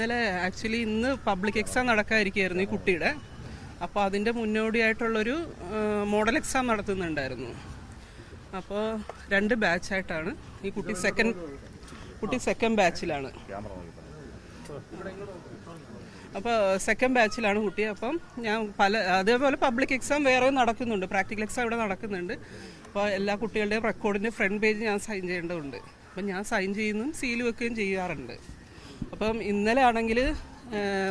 ഇന്നലെ ആക്ച്വലി ഇന്ന് public exam നടക്കാതിരിക്കുകയായിരുന്നു ഈ കുട്ടിയുടെ. അപ്പോൾ അതിന്റെ മുന്നോടിയായിട്ടുള്ളൊരു മോഡൽ എക്സാം നടത്തുന്നുണ്ടായിരുന്നു. അപ്പോൾ രണ്ട് ബാച്ചായിട്ടാണ് ഈ കുട്ടി സെക്കൻഡ് കുട്ടി സെക്കൻഡ് ബാച്ചിലാണ് അപ്പോൾ സെക്കൻഡ് ബാച്ചിലാണ് കുട്ടി. അപ്പം ഞാൻ പല അതേപോലെ പബ്ലിക് എക്സാം വേറെ നടക്കുന്നുണ്ട്. പ്രാക്ടിക്കൽ എക്സാം ഇവിടെ നടക്കുന്നുണ്ട്. അപ്പോൾ എല്ലാ കുട്ടികളുടെയും റെക്കോർഡിന്റെ ഫ്രണ്ട് പേജ് ഞാൻ സൈൻ ചെയ്യേണ്ടതുണ്ട്. അപ്പം ഞാൻ സൈൻ ചെയ്യുന്നതും സീൽ വെക്കുകയും ചെയ്യാറുണ്ട്. അപ്പം ഇന്നലെ ആണെങ്കിൽ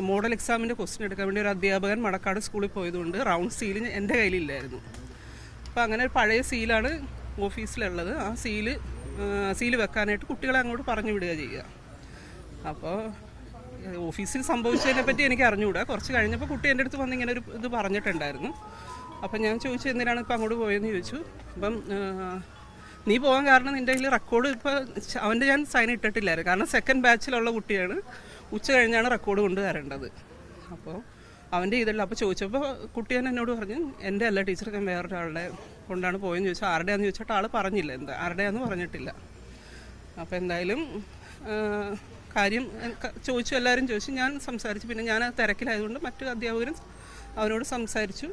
മോഡൽ എക്സാമിന്റെ ക്വസ്റ്റ്യൻ എടുക്കാൻ വേണ്ടി ഒരു അധ്യാപകൻ മടക്കാട് സ്കൂളിൽ പോയതുകൊണ്ട് റൗണ്ട് സീൽ എന്റെ കയ്യിലില്ലായിരുന്നു. അപ്പോൾ അങ്ങനെ ഒരു പഴയ സീലാണ് ഓഫീസിലുള്ളത് ആ സീൽ സീൽ വെക്കാനായിട്ട് കുട്ടികളെ അങ്ങോട്ട് പറഞ്ഞു വിടുക ചെയ്യുക. അപ്പോൾ ഓഫീസിൽ സംഭവിച്ചതിനെ പറ്റി എനിക്ക് അറിഞ്ഞുകൂടാ. കുറച്ച് കഴിഞ്ഞപ്പോൾ കുട്ടി എന്റെ അടുത്ത് വന്ന് ഇങ്ങനെ ഒരു ഇത് പറഞ്ഞിട്ടുണ്ടായിരുന്നു. അപ്പം ഞാൻ ചോദിച്ചു എന്തിനാണ് ഇപ്പം അങ്ങോട്ട് പോയെന്ന് ചോദിച്ചു. അപ്പം നീ പോകാൻ കാരണം നിന്റെ കയ്യിൽ റെക്കോർഡ് ഇപ്പോൾ അവന്റെ ഞാൻ സൈൻ ഇട്ടിട്ടില്ലായിരുന്നു. കാരണം സെക്കൻഡ് ബാച്ചിലുള്ള കുട്ടിയാണ്. ഉച്ച കഴിഞ്ഞാണ് റെക്കോർഡ് കൊണ്ട് തരേണ്ടത്. അപ്പോൾ അവന്റെ ഇതല്ല അപ്പോൾ ചോദിച്ചപ്പോൾ കുട്ടി തന്നെ എന്നോട് പറഞ്ഞു എന്റെ അല്ല ടീച്ചർ ഞാൻ വേറൊരാളുടെ കൊണ്ടാണ് പോയെന്ന് ചോദിച്ചാൽ ആരുടെയാന്ന് ചോദിച്ചിട്ട് ആൾ പറഞ്ഞില്ല. എന്താ ആരുടെയാന്ന് പറഞ്ഞിട്ടില്ല. അപ്പോൾ എന്തായാലും കാര്യം ചോദിച്ചു എല്ലാവരും ചോദിച്ചു. ഞാൻ സംസാരിച്ചു. പിന്നെ ഞാൻ തിരക്കിലായതുകൊണ്ട് മറ്റു അധ്യാപകരും അവരോട് സംസാരിച്ചു.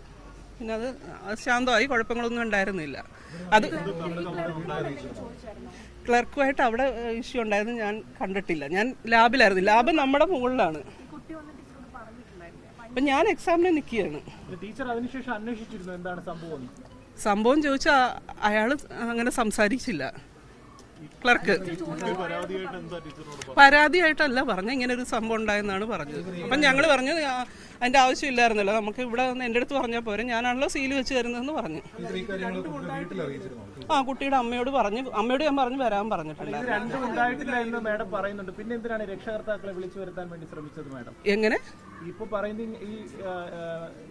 പിന്നെ അത് ശാന്തമായി കുഴപ്പങ്ങളൊന്നും ഉണ്ടായിരുന്നില്ല. അത് ക്ലർക്കുമായിട്ട് അവിടെ ഇഷ്യൂ ഉണ്ടായിരുന്നു. ഞാൻ കണ്ടിട്ടില്ല. ഞാൻ ലാബിലായിരുന്നു. ലാബ് നമ്മുടെ മുകളിലാണ്. അപ്പം ഞാൻ എക്സാമിന് നിൽക്കുകയാണ് സംഭവം ചോദിച്ചാൽ അയാൾ അങ്ങനെ സംസാരിച്ചില്ല. ക്ലർക്ക്. പരാതിയായിട്ടല്ല പറഞ്ഞ ഇങ്ങനെ ഒരു സംഭവം ഉണ്ടായെന്നാണ് പറഞ്ഞത്. അപ്പം ഞങ്ങൾ പറഞ്ഞു "ആ, അതിന്റെ ആവശ്യമില്ലായിരുന്നല്ലോ. നമുക്ക് ഇവിടെ നിന്ന് എന്റെ അടുത്ത് പറഞ്ഞാൽ പോരെ. ഞാനാണല്ലോ സീൽ വെച്ച് തരുന്നതെന്ന് പറഞ്ഞു. ആ കുട്ടിയുടെ അമ്മയോട് പറഞ്ഞു. അമ്മയോട് ഞാൻ പറഞ്ഞു വരാൻ പറഞ്ഞിട്ടുണ്ടായിരുന്നു രണ്ടും ഉണ്ടായിട്ടില്ല എന്ന് മാഡം പറയുന്നുണ്ട്. പിന്നെ എന്തിനാണ് രക്ഷകർത്താക്കളെ വിളിച്ചു വരുത്താൻ വേണ്ടി ശ്രമിച്ചത് മാഡം? എങ്ങനെ? ഇപ്പൊ പറയുന്നത് ഈ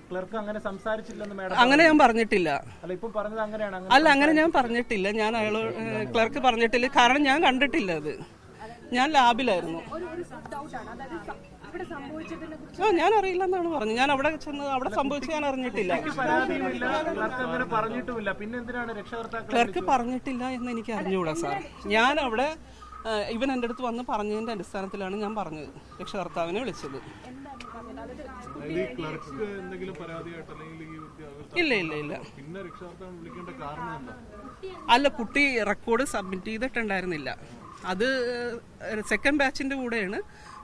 ക്ലർക്ക് അങ്ങനെ സംസാരിച്ചില്ലെന്ന് മാഡം അങ്ങനെ ഞാൻ പറഞ്ഞിട്ടില്ല. അല്ല ഇപ്പൊ പറഞ്ഞത് അങ്ങനെയാണ് അങ്ങനെ അല്ല അങ്ങനെ ഞാൻ പറഞ്ഞിട്ടില്ല. ഞാൻ അയാൾ ക്ലർക്ക് പറഞ്ഞിട്ടില്ല. കാരണം ഞാൻ കണ്ടിട്ടില്ല അത്. ഞാൻ ലാബിലായിരുന്നു. ആ ഞാൻ അറിയില്ലെന്നാണ് പറഞ്ഞത്. ഞാൻ അവിടെ ചെന്ന് അവിടെ സംഭവിച്ചു ഞാൻ അറിഞ്ഞിട്ടില്ല. ക്ലർക്ക് പറഞ്ഞിട്ടില്ല എന്ന് എനിക്ക് അറിഞ്ഞുകൂടാ സാർ. ഞാൻ അവിടെ ഇവൻ എന്റെ അടുത്ത് വന്ന് പറഞ്ഞതിന്റെ അടിസ്ഥാനത്തിലാണ് ഞാൻ പറഞ്ഞത്. രക്ഷകർത്താവിനെ വിളിച്ചത്. ഇല്ല ഇല്ല ഇല്ല. അല്ല കുട്ടി റെക്കോർഡ് സബ്മിറ്റ് ചെയ്തിട്ടുണ്ടായിരുന്നില്ല. അത് സെക്കൻഡ് ബാച്ചിന്റെ കൂടെയാണ്.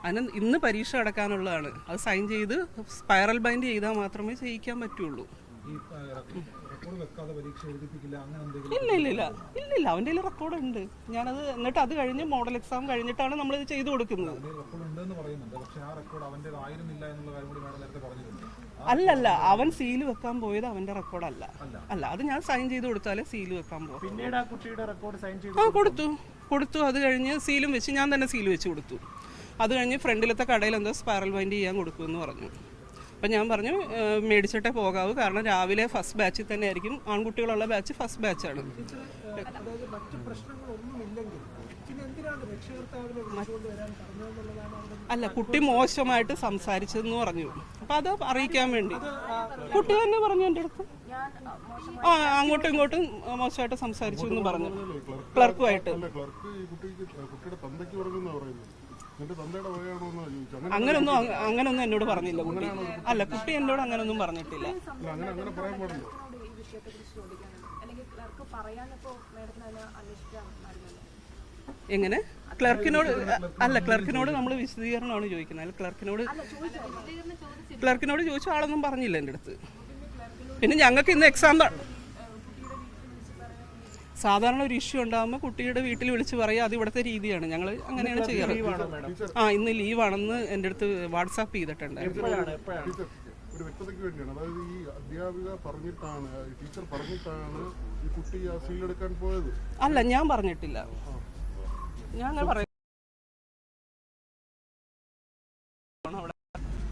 അതിന് ഇന്ന് പരീക്ഷ അടക്കാനുള്ളതാണ് അത് സൈൻ ചെയ്ത് സ്പൈറൽ ബൈൻഡ് ചെയ്താൽ മാത്രമേ ചെയ്യിക്കാൻ പറ്റുള്ളൂ. ഇല്ല ഇല്ല ഇല്ല ഇല്ല. ഇല്ല അവന്റെ കയ്യിൽ റെക്കോർഡ് ഉണ്ട്. ഞാനത് എന്നിട്ട് അത് കഴിഞ്ഞ് മോഡൽ എക്സാം കഴിഞ്ഞിട്ടാണ് നമ്മൾ ഇത് ചെയ്തു കൊടുക്കുന്നത്. അല്ലല്ല അവൻ സീൽ വെക്കാൻ പോയത് അവന്റെ റെക്കോർഡ് അല്ല. അല്ല. അത് ഞാൻ സൈൻ ചെയ്ത് കൊടുത്താലേ സീൽ വെക്കാൻ പോകും പിന്നീട് ആ കുട്ടിയുടെ റെക്കോർഡ് സൈൻ ചെയ്തു ആ കൊടുത്തു? കൊടുത്തു. അത് കഴിഞ്ഞ് സീലും വെച്ച് ഞാൻ തന്നെ സീൽ വെച്ച് കൊടുത്തു. അത് കഴിഞ്ഞ് ഫ്രണ്ടിലത്തെ കടയിൽ എന്തോ സ്പൈറൽ ബൈൻഡ് ചെയ്യാൻ കൊടുക്കുമെന്ന് പറഞ്ഞു. അപ്പം ഞാൻ പറഞ്ഞു "ഏഹ്, മേടിച്ചിട്ടേ പോകാവൂ. കാരണം രാവിലെ ഫസ്റ്റ് ബാച്ചിൽ തന്നെ ആയിരിക്കും. ആൺകുട്ടികളുള്ള ബാച്ച് ഫസ്റ്റ് ബാച്ചാണ് അല്ല കുട്ടി മോശമായിട്ട് സംസാരിച്ചെന്ന് പറഞ്ഞു. അപ്പം അത് അറിയിക്കാൻ വേണ്ടി. കുട്ടി തന്നെ പറഞ്ഞു എന്റെ അടുത്ത്. ആ അങ്ങോട്ടും ഇങ്ങോട്ടും മോശമായിട്ട് സംസാരിച്ചു എന്ന് പറഞ്ഞു. ക്ലർക്കുമായിട്ട്. അങ്ങനൊന്നും അങ്ങനൊന്നും എന്നോട് പറഞ്ഞില്ല കുട്ടി. അല്ല കുട്ടി എന്നോട് അങ്ങനൊന്നും പറഞ്ഞിട്ടില്ല. എങ്ങനെ? ക്ലർക്കിനോട് അല്ല ക്ലർക്കിനോട് നമ്മൾ വിശദീകരണമാണ് ചോദിക്കുന്നത്. അല്ല ക്ലർക്കിനോട് ക്ലർക്കിനോട് ചോദിച്ച ആളൊന്നും പറഞ്ഞില്ല എന്റെ അടുത്ത്. പിന്നെ ഞങ്ങൾക്ക് ഇന്ന് എക്സാം സാധാരണ ഒരു ഇഷ്യൂ ഉണ്ടാകുമ്പോൾ കുട്ടിയുടെ വീട്ടിൽ വിളിച്ച് പറയുക അത് ഇവിടുത്തെ രീതിയാണ്. ഞങ്ങൾ അങ്ങനെയാണ് ചെയ്യാറ്. ആ ഇന്ന് ലീവാണെന്ന് എന്റെ അടുത്ത് വാട്സാപ്പ് ചെയ്തിട്ടുണ്ട്. എപ്പോഴാണ്? എപ്പോഴാണ്? ഒരു വ്യക്തതയ്ക്ക് വേണ്ടിയാണ്. അതായത് ഈ അധ്യാപിക പറഞ്ഞിട്ടാണ് ടീച്ചർ പറഞ്ഞിട്ടാണ് ഈ കുട്ടി ആ സീലെടുക്കാൻ പോയത്? അല്ല ഞാൻ പറഞ്ഞിട്ടില്ല. ഞാൻ പറയും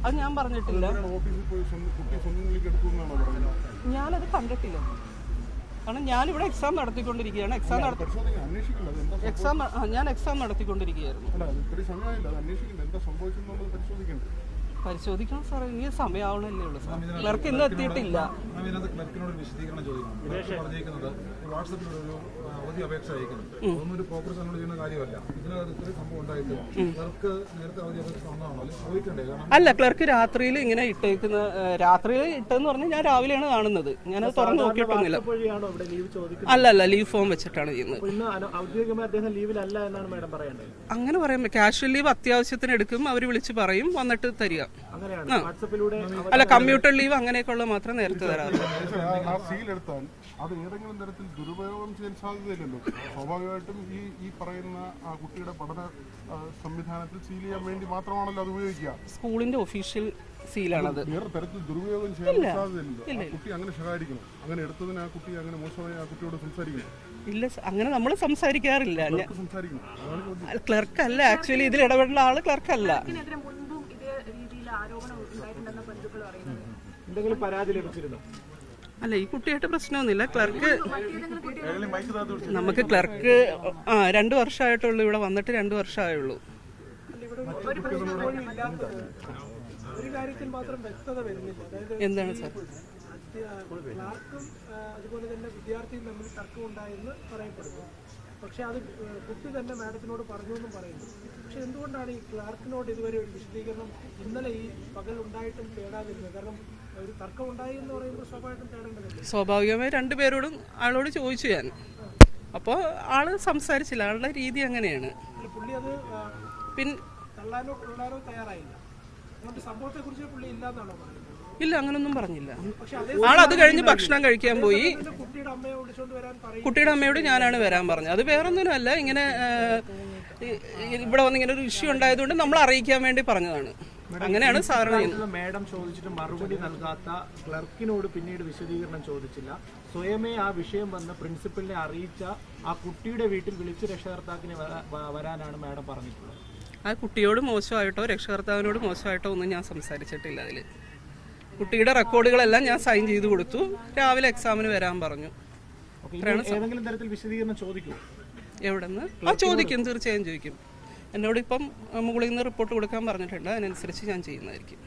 അത് ഞാൻ പറഞ്ഞിട്ടില്ല. ഓഫീസിൽ പോയി കുട്ടി സ്വന്തം എന്നാണ് ഞാനത് കണ്ടിട്ടില്ല. കാരണം ഞാനിവിടെ എക്സാം നടത്തിക്കൊണ്ടിരിക്കുകയാണ്. എക്സാം നടത്തി എക്സാം ഞാൻ എക്സാം നടത്തിക്കൊണ്ടിരിക്കുകയായിരുന്നു. പരിശോധിക്കണം സാറേ. ഇനി സമയമാവണല്ലേ ഉള്ളൂ സാർ ക്ലർക്ക് ഇന്ന് എത്തിയിട്ടില്ല. ക്ലർക്കിനോട് വിശദീകരണം ചോദിക്കണം. വാട്സപ്പിൽ ഒരു അവധി അപേക്ഷ അതൊന്നും ഒരു ചെയ്യുന്ന കാര്യമല്ല. ഇതിനകത്ത് ഇത്രയും സംഭവം ഉണ്ടായിട്ട് ക്ലർക്ക് നേരത്തെ അവധി അപേക്ഷ വന്നതാണോ അല്ല? ക്ലർക്ക് രാത്രിയിൽ ഇങ്ങനെ ഇട്ടേക്കുന്ന രാത്രിയിൽ ഇട്ടെന്ന് പറഞ്ഞാൽ ഞാൻ രാവിലെയാണ് കാണുന്നത്. ഞാൻ അത് തുറന്നു നോക്കിയിട്ടൊന്നുമില്ല. അല്ല അല്ല ലീവ് ഫോം വെച്ചിട്ടാണ് ചെയ്യുന്നത്. അങ്ങനെ പറയാൻ ക്യാഷ്വൽ ലീവ് അത്യാവശ്യത്തിന് എടുക്കും. അവർ വിളിച്ച് പറയും. വന്നിട്ട് തരിക. അല്ല കമ്പ്യൂട്ടർ ലീവ് അങ്ങനെയൊക്കെയുള്ള മാത്രം നേരത്തെ തരാറുള്ളൂ. അത് ഏതെങ്കിലും തരത്തിൽ ദുരുപയോഗം ചെയ്യാൻ സാധ്യതയില്ലല്ലോ. സ്വാഭാവികമായിട്ടും ഈ ഈ പറയുന്ന ആ കുട്ടിയുടെ പഠന ആ, സംവിധാനത്തിൽ സീൽ ചെയ്യാൻ വേണ്ടി മാത്രമാണല്ലോ അത് ഉപയോഗിക്കുക. സ്കൂളിന്റെ ഒഫീഷ്യൽ സീലാണത്. വേറെ തരത്തിൽ ദുരുപയോഗം ചെയ്യാൻ സാധ്യതയില്ലല്ലോ. കുട്ടി അങ്ങനെ ശകാരിക്കണം. അങ്ങനെ എടുത്തതിന് ആ കുട്ടി അങ്ങനെ മോശമായി ആ കുട്ടിയോട് സംസാരിക്കണം. ഇല്ല സ- അങ്ങനെ നമ്മൾ സംസാരിക്കാറില്ല. ക്ലർക്ക് അല്ല ആക്ച്വലി ഇതിൽ ഇടപെടുന്ന ആൾ ക്ലർക്ക് അല്ല എന്തെങ്കിലും പരാതി ലഭിച്ചിരുന്നോ? അല്ല ഈ കുട്ടിയായിട്ട് പ്രശ്നമൊന്നുമില്ല. ക്ലർക്ക് നമുക്ക് ക്ലർക്ക് ആ രണ്ട് വർഷമായിട്ടുള്ളൂ ഇവിടെ വന്നിട്ട് രണ്ട് വർഷമായുള്ളൂ. ഒരു കാര്യത്തിൽ മാത്രം വ്യക്തത വരുന്നില്ല. എന്താണ് സാർ? ക്ലാർക്കും അതുപോലെ തന്നെ വിദ്യാർത്ഥിയും തമ്മിൽ തർക്കം ഉണ്ടായെന്ന് പറയപ്പെടുന്നു. പക്ഷെ അത് കുട്ടി തന്നെ മാഡത്തിനോട് പറഞ്ഞു എന്നും പറയുന്നു. പക്ഷെ എന്തുകൊണ്ടാണ് ഈ ക്ലാർക്കിനോട് ഇതുവരെ ഒരു വിശദീകരണം ഇന്നലെ ഈ പകൽ ഉണ്ടായിട്ടും തേടാതിരുന്നത്? കാരണം ഒരു തർക്കം ഉണ്ടായി എന്ന് പറയുമ്പോൾ സ്വാഭാവികമായിട്ടും തേടേണ്ടതല്ലേ? സ്വാഭാവികമായി രണ്ടുപേരോടും ആളോട് ചോദിച്ചു ഞാൻ. അപ്പോൾ ആൾ സംസാരിച്ചില്ല. ആളുടെ രീതി അങ്ങനെയാണ്. പുള്ളി അത് പിൻ തള്ളാനോ കൊള്ളാനോ തയ്യാറായില്ല. അതുകൊണ്ട് സംഭവത്തെക്കുറിച്ച് പുള്ളി ഇല്ലാന്നാണോ പറയുന്നത്? ഇല്ല അങ്ങനൊന്നും പറഞ്ഞില്ല. ആളത് അതേ ആൾ അത് കഴിഞ്ഞ് ഭക്ഷണം കഴിക്കാൻ പോയി സമയത്ത് കുട്ടിയുടെ അമ്മയെ വിളിച്ചുകൊണ്ട് വരാൻ പറയും കുട്ടിയുടെ അമ്മയോട് ഞാനാണ് വരാൻ പറഞ്ഞത്. അത് വേറൊന്നിനുമല്ല ഇങ്ങനെ ആ, ഈ- ഈ- ഇവിടെ വന്ന് ഇങ്ങനെ ഒരു ഇഷ്യൂ ഉണ്ടായതുകൊണ്ട് നമ്മൾ അറിയിക്കാൻ വേണ്ടി പറഞ്ഞതാണ്. അങ്ങനെയാണ് സാധാരണ മാഡം ചോദിച്ചിട്ട് മറുപടി നൽകാത്ത ക്ലർക്കിനോട് പിന്നീട് വിശദീകരണം ചോദിച്ചില്ല. സ്വയമേ ആ വിഷയം വന്ന് പ്രിൻസിപ്പലിനെ അറിയിച്ച ആ കുട്ടിയുടെ വീട്ടിൽ വിളിച്ച് രക്ഷകർത്താക്കിനെ വരാനാണ് മേഡം പറഞ്ഞിട്ടുള്ളത്. ആ കുട്ടിയോട് മോശമായിട്ടോ രക്ഷകർത്താവിനോട് മോശമായിട്ടോ ഒന്നും ഞാൻ സംസാരിച്ചിട്ടില്ല അതിൽ കുട്ടിയുടെ റെക്കോർഡുകളെല്ലാം ഞാൻ സൈൻ ചെയ്ത് കൊടുത്തു. രാവിലെ എക്സാമിന് വരാൻ പറഞ്ഞു. ഏതെങ്കിലും തരത്തിൽ വിശദീകരണം ചോദിക്കുമോ എവിടെന്ന്? ആ ചോദിക്കും തീർച്ചയായും ചോദിക്കും. എന്നോട് ഇപ്പം മുകളിൽ നിന്ന് റിപ്പോർട്ട് കൊടുക്കാൻ പറഞ്ഞിട്ടുണ്ട്. അതിനനുസരിച്ച് ഞാൻ ചെയ്യുന്നതായിരിക്കും.